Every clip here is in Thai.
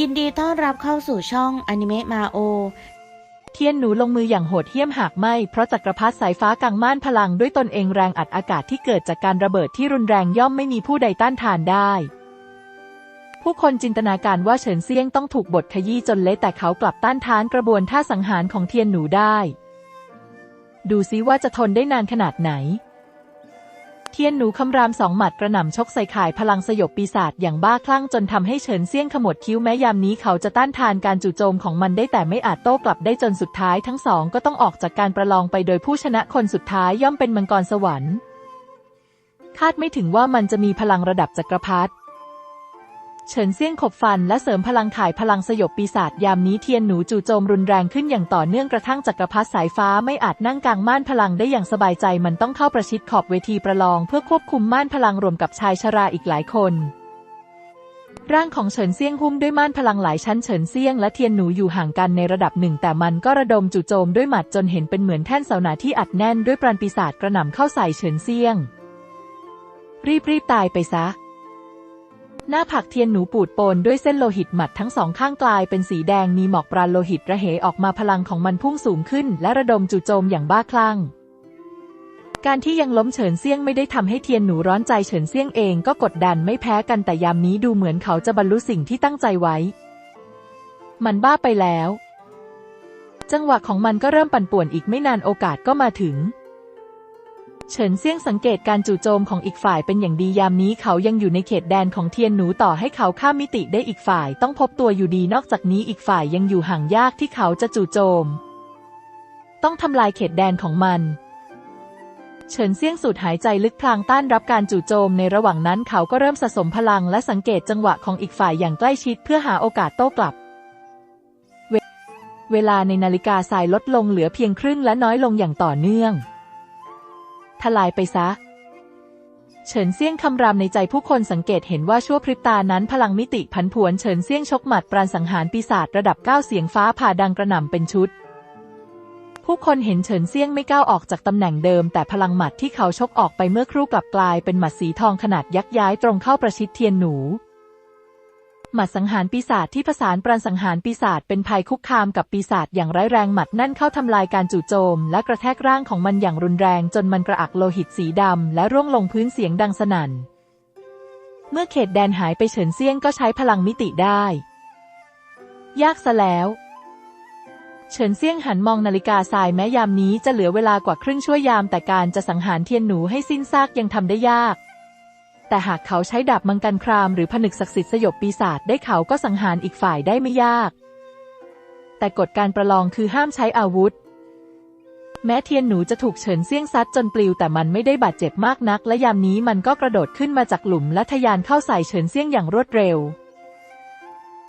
ยินดีต้อนรับเข้าสู่ช่องอนิเมะมาโอ เทียนหนูลงมืออย่างโหดเหี้ยมหากไหมเพราะจักรพรรดิสายฟ้ากังม่านพลังด้วยตนเองแรงอัดอากาศที่เกิดจากการระเบิดที่รุนแรงย่อมไม่มีผู้ใดต้านทานได้ ผู้คนจินตนาการว่าเฉินเซียงต้องถูกบทขยี้จนเละแต่เขากลับต้านทานกระบวนท่าสังหารของเทียนหนูได้ ดูซิว่าจะทนได้นานขนาดไหน เทียนหนูคำรามสองหมัดกระหน่ำชกใส่ข่ายพลังสยบปีศาจอย่างบ้าคลั่งจนทำให้เฉินเซี่ยงขมวดคิ้วแม้ยามนี้เขาจะต้านทานการจู่โจมของมันได้แต่ไม่อาจโต้กลับได้จนสุดท้ายทั้งสองก็ต้องออกจากการประลองไปโดยผู้ชนะคนสุดท้ายย่อมเป็นมังกรสวรรค์ คาดไม่ถึงว่ามันจะมีพลังระดับจักรพรรดิ เฉินเซี่ยงขบฟันและเสริมพลังข่ายพลังสยบปีศาจยามนี้เทียนหนูจู่โจมรุนแรงขึ้นอย่างต่อเนื่องกระทั่งจักรพรรดิสายฟ้าไม่อาจนั่งกลางม่านพลังได้อย่างสบายใจมันต้องเข้าประชิดขอบเวทีประลองเพื่อควบคุมม่านพลังรวมกับชายชราอีกหลายคนร่างของเฉินเซี่ยงหุ้มด้วยม่านพลังหลายชั้นเฉินเซี่ยงและเทียนหนูอยู่ห่างกันในระดับหนึ่ง แต่มันก็ระดมจู่โจมด้วยหมัดจนเห็นเป็นเหมือนแท่นเสาหนาที่อัดแน่นด้วยปราณปีศาจกระหน่ำเข้าใส่เฉินเซี่ยง รีบรีบตายไปซะ หน้าผักเทียนหนูปูดโปนด้วยเส้นโลหิตหมัดทั้งสองข้างกลายเป็นสีแดงมีหมอกปราณโลหิตระเหยออกมาพลังของมันพุ่งสูงขึ้น และระดมจู่โจมอย่างบ้าคลั่ง การที่ยังล้มเฉินเซี่ยงไม่ได้ทำให้เทียนหนูร้อนใจเฉินเซี่ยงเองก็กดดันไม่แพ้กันแต่ยามนี้ดูเหมือนเขาจะบรรลุสิ่งที่ตั้งใจไว้ มันบ้าไปแล้ว จังหวะของมันก็เริ่มปั่นป่วนอีกไม่นานโอกาสก็มาถึง เฉินเซี่ยงสังเกตการจู่โจมของอีกฝ่ายเป็นอย่างดียามนี้เขายังอยู่ในเขตแดนของเทียนหนูต่อให้เขาข้ามมิติได้อีกฝ่ายต้องพบตัวอยู่ดีนอกจากนี้อีกฝ่ายยังอยู่ห่างยากที่เขาจะจู่โจม ต้องทำลายเขตแดนของมัน เฉินเซี่ยงสูดหายใจลึกพลางต้านรับการจู่โจมในระหว่างนั้นเขาก็เริ่มสะสมพลังและสังเกตจังหวะของอีกฝ่ายอย่างใกล้ชิดเพื่อหาโอกาสโต้กลับเวเวลาในนาฬิกาทรายลดลงเหลือเพียงครึ่งและน้อยลงอย่างต่อเนื่อง ทลายไปซะ เฉินเซี่ยงคำรามในใจผู้คนสังเกตเห็นว่าชั่วพริบตานั้นพลังมิติผันผวนเฉินเซี่ยงชกหมัดปราณสังหารปีศาจระดับเก้าเสียงฟ้าผ่าดังกระหน่ำเป็นชุด ผู้คนเห็นเฉินเซี่ยงไม่ก้าวออกจากตำแหน่งเดิม แต่พลังหมัดที่เขาชกออกไปเมื่อครู่กลับกลายเป็นหมัดสีทองขนาดยักษ์ย้ายตรงเข้าประชิดเทียนหนู หมัดสังหารปีศาจที่ผสานปราณสังหารปีศาจเป็นภัยคุกคามกับปีศาจอย่างร้ายแรงหมัดนั่นเข้าทำลายการจู่โจม และกระแทกร่างของมันอย่างรุนแรงจนมันกระอักโลหิตสีดำและร่วงลงพื้นเสียงดังสนั่น เมื่อเขตแดนหายไปเฉินเซียงก็ใช้พลังมิติได้ ยากซะแล้วเฉินเซี่ยงหันมองนาฬิกาทรายแม้ยามนี้จะเหลือเวลากว่าครึ่งชั่วยามแต่การจะสังหารเทียนหนูให้สิ้นซากยังทำได้ยาก แต่หากเขาใช้ดาบมังกรครามหรือผนึกศักดิ์สิทธิ์สยบปีศาจได้เขาก็สังหารอีกฝ่ายได้ไม่ยาก แต่กฎการประลองคือห้ามใช้อาวุธ แม้เทียนหนูจะถูกเฉินเซี่ยงซัดจนปลิวแต่มันไม่ได้บาดเจ็บมากนัก และยามนี้มันก็กระโดดขึ้นมาจากหลุมและทะยานเข้าใส่เฉินเซี่ยงอย่างรวดเร็ว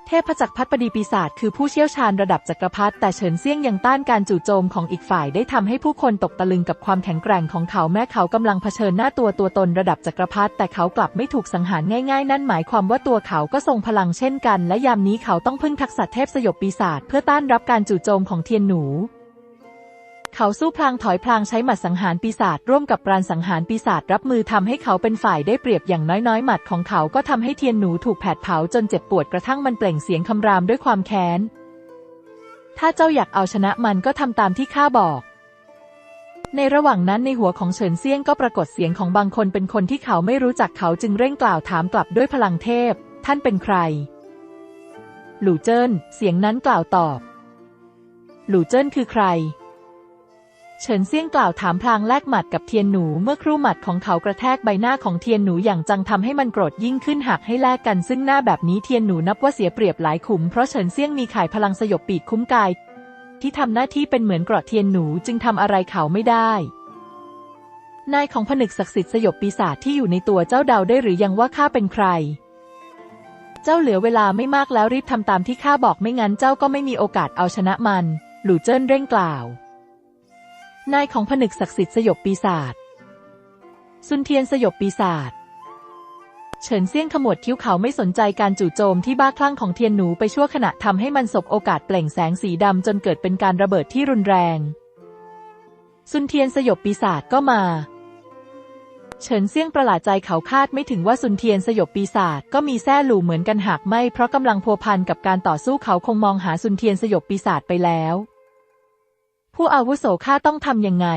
เทพจักรพัดปดีปีศาจคือผู้เชี่ยวชาญระดับจักรพรรดิแต่เฉินเซี่ยงยังต้านการจู่โจมของอีกฝ่ายได้ทำให้ผู้คนตกตะลึงกับความแข็งแกร่งของเขาแม้เขากำลังเผชิญหน้าตัวตัวตนระดับจักรพรรดิแต่เขากลับไม่ถูกสังหารง่ายๆ นั่นหมายความว่าตัวเขาก็ทรงพลังเช่นกัน และยามนี้เขาต้องพึ่งทักษะเทพสยบปีศาจเพื่อต้านรับการจู่โจมของเทียนหนู เขาสู้พลางถอยพลางใช้หมัดสังหารปีศาจร่วมกับปราณสังหารปีศาจรับมือทำให้เขาเป็นฝ่ายได้เปรียบอย่างน้อยๆ หมัดของเขาก็ทำให้เทียนหนูถูกแผดเผาจนเจ็บปวดกระทั่งมันเปล่งเสียงคำรามด้วยความแค้น ถ้าเจ้าอยากเอาชนะมันก็ทำตามที่ข้าบอก ในระหว่างนั้นในหัวของเฉินเซียงก็ปรากฏเสียงของบางคนเป็นคนที่เขาไม่รู้จักเขาจึงเร่งกล่าวถามกลับด้วยพลังเทพ ท่านเป็นใคร หลู่เจิ้น เสียงนั้นกล่าวตอบ หลู่เจิ้นคือใคร เฉินเซี่ยงกล่าวถามพลางแลกหมัดกับเทียนหนูเมื่อครู่หมัดของเขากระแทกใบหน้าของเทียนหนูอย่างจังทำให้มันโกรธยิ่งขึ้นหากให้แลกกันซึ่งหน้าแบบนี้เทียนหนูนับว่าเสียเปรียบหลายขุมเพราะเฉินเซี่ยงมีข่ายพลังสยบปีกคุ้มกาย ที่ทำหน้าที่เป็นเหมือนกราะเทียนหนูจึงทำอะไรเขาไม่ได้นายของผนึกศักดิ์สิทธิ์สยบปีศาจที่อยู่ในตัวเจ้าเดาได้หรือยังว่าข้าเป็นใคร เจ้าเหลือเวลาไม่มากแล้วรีบทำตามที่ข้าบอกไม่งั้นเจ้าก็ไม่มีโอกาสเอาชนะมัน หลู่เจิ้นเร่งกล่าว นายของผนึกศักดิ์สิทธิ์สยบปีศาจซุนเทียนสยบปีศาจเฉินเซี่ยงขมวดคิ้วเขาไม่สนใจการจู่โจมที่บ้าคลั่งของเทียนหนูไปชั่วขณะทำให้มันสบโอกาสเปล่งแสงสีดำจนเกิดเป็นการระเบิดที่รุนแรง ซุนเทียนสยบปีศาจก็มา เฉินเซี่ยงประหลาดใจเขาคาดไม่ถึงว่าซุนเทียนสยบปีศาจก็มีแซ่หลู่เหมือนกันหากไม่เพราะกำลังพัวพันกับการต่อสู้เขาคงมองหาซุนเทียนสยบปีศาจไปแล้ว ผู้อาวุโสข้าต้องทำยังไง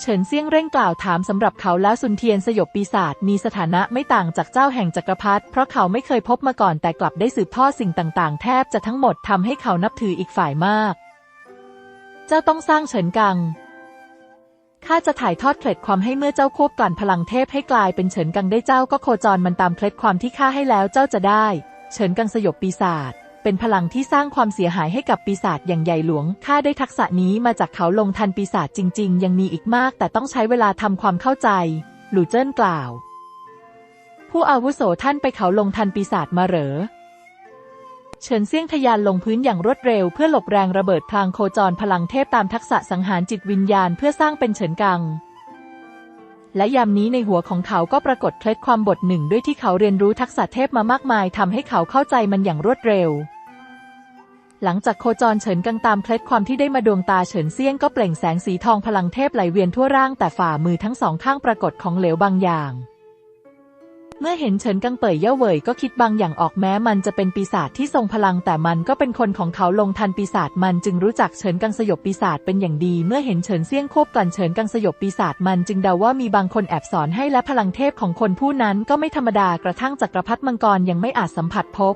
เฉินเซี่ยงเร่งกล่าวถามสำหรับเขาแล้วซุนเทียนสยบปีศาจมีสถานะไม่ต่างจากเจ้าแห่งจักรพรรดิเพราะเขาไม่เคยพบมาก่อนแต่กลับได้สืบทอดสิ่งต่างๆ แทบจะทั้งหมดทำให้เขานับถืออีกฝ่ายมาก เจ้าต้องสร้างเฉินกังข้าจะถ่ายทอดเคล็ดความให้เมื่อเจ้าควบกลั่นพลังเทพให้กลายเป็นเฉินกังได้เจ้าก็โคจรมันตามเคล็ดความที่ข้าให้แล้วเจ้าจะได้ เฉินกังสยบปีศาจ เป็นพลังที่สร้างความเสียหายให้กับปีศาจอย่างใหญ่หลวง ข้าได้ทักษะนี้มาจากเขาลงทันปีศาจจริง ๆ ยังมีอีกมาก แต่ต้องใช้เวลาทำความเข้าใจ หลู่เจิ้นกล่าว ผู้อาวุโสท่านไปเขาลงทันปีศาจมาเหรอ เฉินเซี่ยงทะยานลงพื้นอย่างรวดเร็ว เพื่อหลบแรงระเบิดพลางโคจรพลังเทพตามทักษะสังหารจิตวิญญาณเพื่อสร้างเป็นเฉินกัง และยามนี้ในหัวของเขาก็ปรากฏเคล็ดความบทหนึ่งด้วยที่เขาเรียนรู้ทักษะเทพมามากมายทำให้เขาเข้าใจมันอย่างรวดเร็ว หลังจากโคจรเฉินกังตามเคล็ดความที่ได้มาดวงตาเฉินเซียงก็เปล่งแสงสีทองพลังเทพไหลเวียนทั่วร่างแต่ฝ่ามือทั้งสองข้างปรากฏของเหลวบางอย่าง เมื่อเห็นเฉินกังเป่ยเย่าเหวยก็คิดบางอย่างออกแม้มันจะเป็นปีศาจที่ทรงพลัง แต่มันก็เป็นคนของเขาลงทันปีศาจมันจึงรู้จักเฉินกังสยบปีศาจเป็นอย่างดี เมื่อเห็นเฉินเซี่ยงควบกลั่นเฉินกังสยบปีศาจมันจึงเดาว่ามีบางคนแอบสอนให้และพลังเทพของคนผู้นั้นก็ไม่ธรรมดากระทั่งจักรพรรดิมังกรยังไม่อาจสัมผัสพบ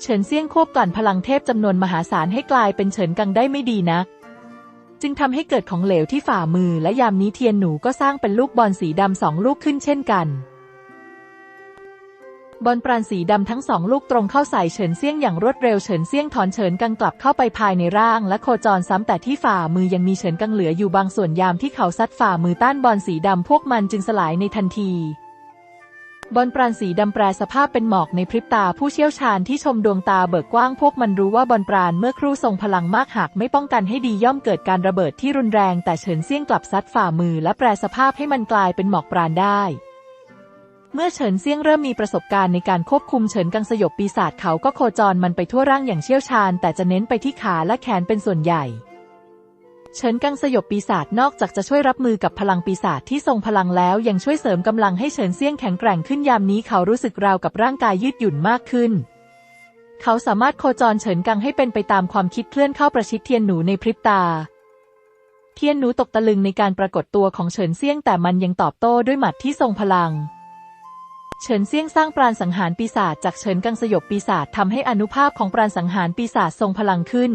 เฉินเซี่ยงควบกลั่นพลังเทพจำนวนมหาศาลให้กลายเป็นเฉินกังได้ไม่ดีนักจึงทำให้เกิดของเหลวที่ฝ่ามือและยามนี้เทียนหนูก็สร้างเป็นลูกบอลสีดำสองลูกขึ้นเช่นกัน บอลปราณสีดำทั้งสองลูกตรงเข้าใส่เฉินเซี่ยงอย่างรวดเร็วเฉินเซี่ยงถอนเฉินกังกลับเข้าไปภายในร่างและโคจรซ้ำแต่ที่ฝ่ามือยังมีเฉินกังเหลืออยู่บางส่วนยามที่เขาซัดฝ่ามือต้านบอลสีดำพวกมันจึงสลายในทันทีบอลปราณสีดำแปรสภาพเป็นหมอกในพริบตาผู้เชี่ยวชาญที่ชมดวงตาเบิกกว้างพวกมันรู้ว่าบอลปราณเมื่อครู่ทรงพลังมากหากไม่ป้องกันให้ดีย่อมเกิดการระเบิดที่รุนแรงแต่เฉินเซี่ยงกลับซัดฝ่ามือและแปรสภาพให้มันกลายเป็นหมอกปราณได้ เมื่อเฉินเซี่ยงเริ่มมีประสบการณ์ในการควบคุมเฉินกังสยบปีศาจเขาก็โคจรมันไปทั่วร่างอย่างเชี่ยวชาญ แต่จะเน้นไปที่ขาและแขนเป็นส่วนใหญ่เฉินกังสยบปีศาจนอกจากจะช่วยรับมือกับพลังปีศาจที่ทรงพลังแล้วยังช่วยเสริมกำลังให้เฉินเซี่ยงแข็งแกร่งขึ้นยามนี้เขารู้สึกราวกับร่างกายยืดหยุ่นมากขึ้น เขาสามารถโคจรเฉินกังให้เป็นไปตามความคิดเคลื่อนเข้าประชิดเทียนหนูในพริบตา เทียนหนูตกตะลึงในการปรากฏตัวของเฉินเซี่ยงแต่มันยังตอบโต้ด้วยหมัดที่ทรงพลัง เฉินเซี่ยงสร้างปราณสังหารปีศาจจากเฉินกังสยบปีศาจทำให้อนุภาพของปราณสังหารปีศาจทรงพลังขึ้น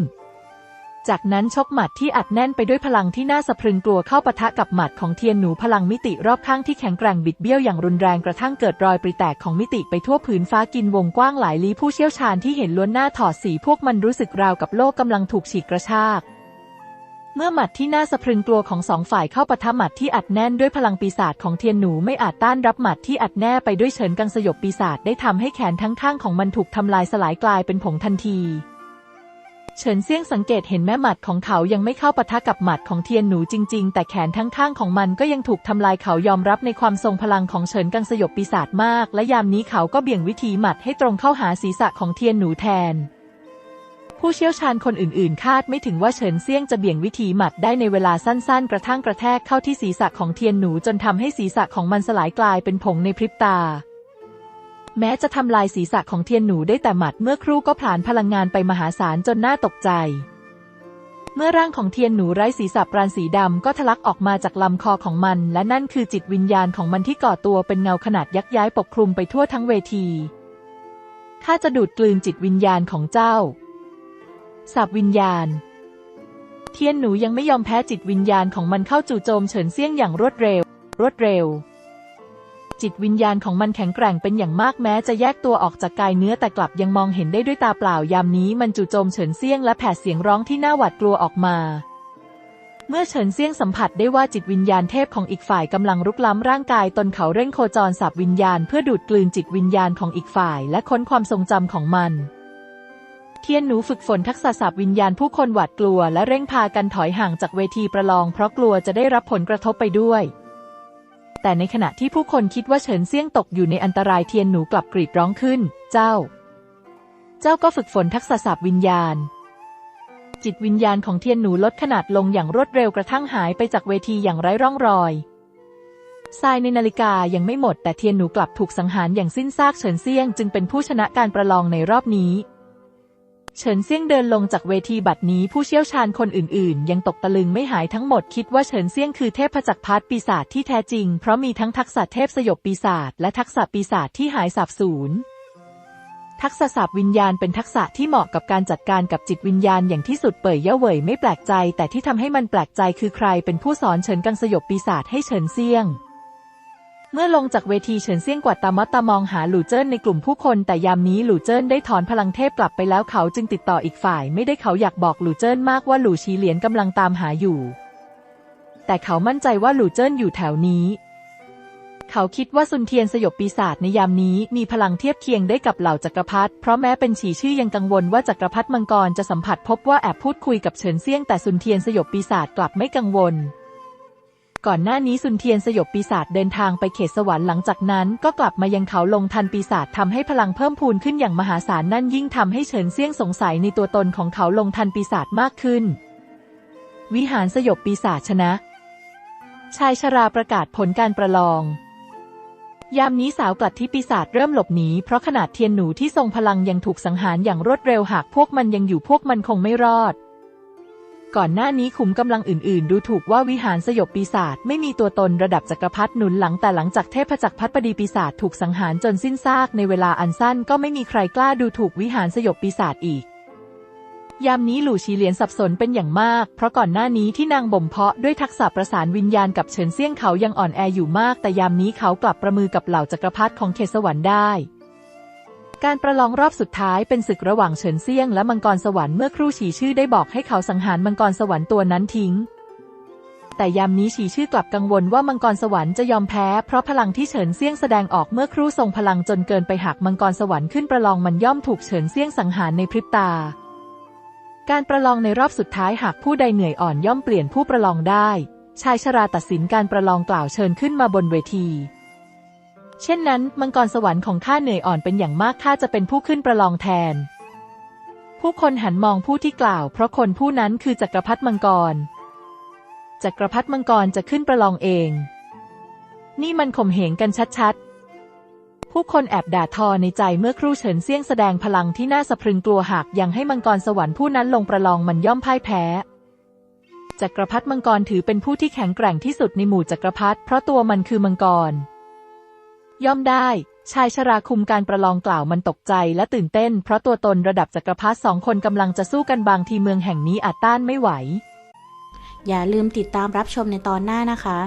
จากนั้นชกหมัดที่อัดแน่นไปด้วยพลังที่น่าสะพรึงกลัวเข้าปะทะกับหมัดของเทียนหนูพลังมิติรอบข้างที่แข็งแกร่งบิดเบี้ยวอย่างรุนแรงกระทั่งเกิดรอยปริแตกของมิติไปทั่วผืนฟ้ากินวงกว้างหลายลี้ผู้เชี่ยวชาญที่เห็นล้วนหน้าถอดสีพวกมันรู้สึกราวกับโลกกำลังถูกฉีกกระชาก เมื่อหมัดที่น่าสะพรึงกลัวของสองฝ่ายเข้าปะทะหมัดที่อัดแน่นด้วยพลังปีศาจของเทียนหนูไม่อาจต้านรับหมัดที่อัดแน่ไปด้วยเฉินกังสยบปีศาจได้ทำให้แขนทั้งข้างของมันถูกทำลายสลายกลายเป็นผงทันทีเฉินเซี่ยงสังเกตเห็นแม่หมัดของเขายังไม่เข้าปะทะกับหมัดของเทียนหนูจริง ๆ แต่แขนทั้งข้างของมันก็ยังถูกทำลายเขายอมรับในความทรงพลังของเฉินกังสยบปีศาจมาก และยามนี้เขาก็เบี่ยงวิธีหมัดให้ตรงเข้าหาศีรษะของเทียนหนูแทน ผู้เชี่ยวชาญคนอื่นๆ คาดไม่ถึงว่าเฉินเซียงจะเบี่ยงวิธีหมัดได้ในเวลาสั้นๆ กระทั่งกระแทกเข้าที่ศีรษะของเทียนหนูจนทำให้ศีรษะของมันสลายกลายเป็นผงในพริบตา แม้จะทำลายศีรษะของเทียนหนูได้แต่หมัดเมื่อครู่ก็ผลาญพลังงานไปมหาศาลจนน่าตกใจ เมื่อร่างของเทียนหนูไร้ศีรษะปราณสีดำก็ทะลักออกมาจากลำคอของมัน และนั่นคือจิตวิญญาณของมันที่ก่อตัวเป็นเงาขนาดยักษ์ย้ายปกคลุมไปทั่วทั้งเวทีข้าจะดูดกลืนจิตวิญญาณของเจ้า สับวิญญาณ เทียนหนูยังไม่ยอมแพ้จิตวิญญาณของมันเข้าจู่โจมเฉินเซี่ยงอย่างรวดเร็ว รวดเร็ว จิตวิญญาณของมันแข็งแกร่งเป็นอย่างมากแม้จะแยกตัวออกจากกายเนื้อแต่กลับยังมองเห็นได้ด้วยตาเปล่ายามนี้มันจู่โจมเฉินเซี่ยงและแผดเสียงร้องที่น่าหวาดกลัวออกมาเมื่อเฉินเซี่ยงสัมผัสได้ว่าจิตวิญญาณเทพของอีกฝ่ายกำลังรุกล้ำร่างกายตนเขาเร่งโคจรสับวิญญาณเพื่อดูดกลืนจิตวิญญาณของอีกฝ่ายและค้นความทรงจำของมัน เทียนหนูฝึกฝนทักษะสับวิญญาณผู้คนหวาดกลัว และเร่งพากันถอยห่างจากเวทีประลอง เพราะกลัวจะได้รับผลกระทบไปด้วย แต่ในขณะที่ผู้คนคิดว่าเฉินเซี่ยงตกอยู่ในอันตรายเทียนหนูกลับกรีดร้องขึ้น เจ้า เจ้าก็ฝึกฝนทักษะสับวิญญาณ จิตวิญญาณของเทียนหนูลดขนาดลงอย่างรวดเร็วกระทั่งหายไปจากเวทีอย่างไร้ร่องรอยทรายในนาฬิกายังไม่หมดแต่เทียนหนูกลับถูกสังหารอย่างสิ้นซากเฉินเซี่ยง จึงเป็นผู้ชนะการประลองในรอบนี้ เฉินเซี่ยงเดินลงจากเวทีบัดนี้ผู้เชี่ยวชาญคนอื่นๆ ยังตกตะลึงไม่หายทั้งหมดคิดว่าเฉินเซี่ยงคือเทพจักรพรรดิปีศาจที่แท้จริง เพราะมีทั้งทักษะเทพสยบปีศาจและทักษะปีศาจที่หายสาบสูญทักษะสาบวิญญาณเป็นทักษะที่เหมาะกับการจัดการกับจิตวิญญาณอย่างที่สุดเป่ยเย่าเหวยไม่แปลกใจ แต่ที่ทำให้มันแปลกใจคือใครเป็นผู้สอนเฉินกังสยบปีศาจให้เฉินเซี่ยง เมื่อลงจากเวทีเฉินเซี่ยงกวาดตามัดตามองหาหลู่เจิ้นในกลุ่มผู้คน แต่ยามนี้หลู่เจิ้นได้ถอนพลังเทพกลับไปแล้วเขาจึงติดต่ออีกฝ่ายไม่ได้เขาอยากบอกหลู่เจิ้นมากว่าหลู่ชีเหลียนกำลังตามหาอยู่ แต่เขามั่นใจว่าหลู่เจิ้นอยู่แถวนี้ เขาคิดว่าซุนเทียนสยบปีศาจในยามนี้มีพลังเทียบเคียงได้กับเหล่าจักรพรรดิเพราะแม้เป็นฉีชื่อยังกังวลว่าจักรพรรดิมังกรจะสัมผัสพบว่าแอบพูดคุยกับเฉินเซี่ยงแต่ซุนเทียนสยบปีศาจกลับไม่กังวล ก่อนหน้านี้ซุนเทียนสยบปีศาจเดินทางไปเขตสวรรค์หลังจากนั้น ก็กลับมายังเขาลงทันปีศาจทำให้พลังเพิ่มพูนขึ้นอย่างมหาศาลนั่นยิ่งทำให้เฉินเซี่ยงสงสัยในตัวตนของเขาลงทันปีศาจมากขึ้น วิหารสยบปีศาจชนะ ชายชราประกาศผลการประลอง ยามนี้สาวกลัดที่ปีศาจเริ่มหลบหนีเพราะขนาดเทียนหนูที่ทรงพลังยังถูกสังหารอย่างรวดเร็วหากพวกมันยังอยู่พวกมันคงไม่รอด ก่อนหน้านี้ขุมกำลังอื่นๆ ดูถูกว่าวิหารสยบปีศาจไม่มีตัวตนระดับจักรพรรดิหนุนหลังแต่หลังจากเทพจักรพรรดิปีศาจถูกสังหารจนสิ้นซากในเวลาอันสั้นก็ไม่มีใครกล้าดูถูกวิหารสยบปีศาจอีก ยามนี้หลู่ชีเหลียนสับสนเป็นอย่างมาก เพราะก่อนหน้านี้ที่นางบ่มเพาะด้วยทักษะประสานวิญญาณกับเฉินเซี่ยงเขายังอ่อนแออยู่มาก แต่ยามนี้เขากลับประมือกับเหล่าจักรพรรดิของเขตสวรรค์ได้ การประลองรอบสุดท้ายเป็นศึกระหว่างเฉินเซี่ยงและมังกรสวรรค์เมื่อครู่ฉีชื่อได้บอกให้เขาสังหารมังกรสวรรค์ตัวนั้นทิ้ง แต่ยามนี้ฉีชื่อกลับกังวลว่ามังกรสวรรค์จะยอมแพ้เพราะพลังที่เฉินเซี่ยงแสดงออกเมื่อครู่ทรงพลังจนเกินไปหากมังกรสวรรค์ขึ้นประลองมันย่อมถูกเฉินเซี่ยงสังหารในพริบตา การประลองในรอบสุดท้ายหากผู้ใดเหนื่อยอ่อนย่อมเปลี่ยนผู้ประลองได้ ชายชราตัดสินการประลองกล่าวเชิญขึ้นมาบนเวที เช่นนั้น มังกรสวรรค์ของข้าเหนื่อยอ่อนเป็นอย่างมากข้าจะเป็นผู้ขึ้นประลองแทน ผู้คนหันมองผู้ที่กล่าว เพราะคนผู้นั้นคือจักรพรรดิมังกร จักรพรรดิมังกรจะขึ้นประลองเอง นี่มันข่มเหงกันชัดๆ ผู้คนแอบด่าทอในใจเมื่อครู่เฉินเซี่ยงแสดงพลังที่น่าสะพรึงกลัวหากยังให้มังกรสวรรค์ผู้นั้นลงประลองมันย่อมพ่ายแพ้จักรพรรดิมังกรถือเป็นผู้ที่แข็งแกร่งที่สุดในหมู่จักรพรรดิเพราะตัวมันคือมังกร ย่อมได้ ชายชราคุมการประลองกล่าวมันตกใจและตื่นเต้น เพราะตัวตนระดับจักรพรรดิสองคนกำลังจะสู้กันบางทีเมืองแห่งนี้อาจต้านไม่ไหว อย่าลืมติดตามรับชมในตอนหน้านะคะ